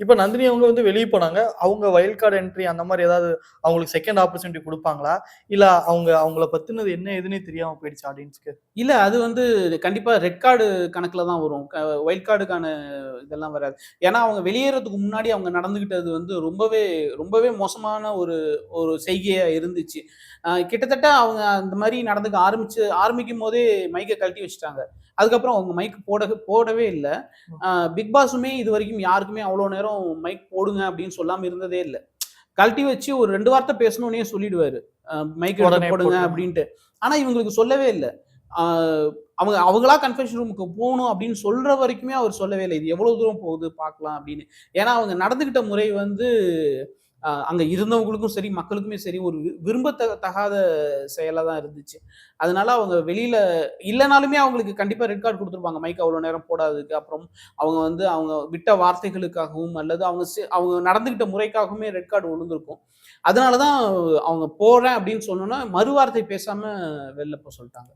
இப்போ நந்தினி அவங்க வந்து வெளியே போனாங்க. அவங்க வைல்ட் கார்டு என்ட்ரி அந்த மாதிரி ஏதாவது அவங்களுக்கு செகண்ட் ஆப்பர்ச்சுனிட்டி கொடுப்பாங்களா இல்லை அவங்க அவங்கள பத்தினது என்ன ஏதுன்னே தெரியாம போயிடுச்சு ஆடியன்ஸ்க்கு? இல்லை அது வந்து கண்டிப்பாக ரெட் கார்டு கணக்கில் தான் வரும். க வைல்ட் கார்டுக்கான இதெல்லாம் வராது. ஏன்னா அவங்க வெளியேறதுக்கு முன்னாடி அவங்க நடந்துகிட்டது வந்து ரொம்பவே ரொம்பவே மோசமான ஒரு ஒரு செய்கையா இருந்துச்சு. கிட்டத்தட்ட அவங்க அந்த மாரி நடந்துக்க ஆரம்பிச்சு ஆரம்பிக்கும்போதே மைக்க கழட்டி வச்சுட்டாங்க. அதுக்கப்புறம் அவங்க மைக் போட போடவே இல்ல. பிக் பாஸுமே இதுவரைக்கும் யாருக்குமே அவ்வளோ நேரம் மைக் போடுங்க அப்படின்னு சொல்லாம இருந்ததே இல்ல. கழட்டி வச்சு ஒரு 2 வார்த்தை பேசணும்னே சொல்லிடுவாரு. மைக் போடுங்க. அப்படின்ட்டு. ஆனா இவங்களுக்கு சொல்லவே இல்ல. அவங்க அவங்களா கன்ஃபெஷன் ரூமுக்கு போகணும் அப்படின்னு சொல்ற வரைக்குமே அவர் சொல்லவே இல்லை இது எவ்வளவு தூரம் போகுது பார்க்கலாம் அப்படின்னு. ஏன்னா அவங்க நடந்துகிட்ட முறை வந்து அங்கே அங்க இருந்தவங்களுக்கும் சரி, மக்களுக்குமே சரி ஒரு வி விரும்பத்த தகாத செயலாக தான் இருந்துச்சு. அதனால அவங்க வெளியில இல்லைனாலுமே அவங்களுக்கு கண்டிப்பா ரெட் கார்டு கொடுத்துருப்பாங்க மைக் அவ்வளோ நேரம் போடாததுக்கு. அப்புறம் அவங்க வந்து அவங்க விட்ட வார்த்தைகளுக்காகவும் அல்லது அவங்க செ அவங்க நடந்துகிட்ட முறைக்காகவுமே ரெட் கார்டு விழுந்திருக்கும். அதனால தான் அவங்க போறேன் அப்படின்னு சொன்னோன்னா மறுவார்த்தை பேசாம வெளில போக சொல்லிட்டாங்க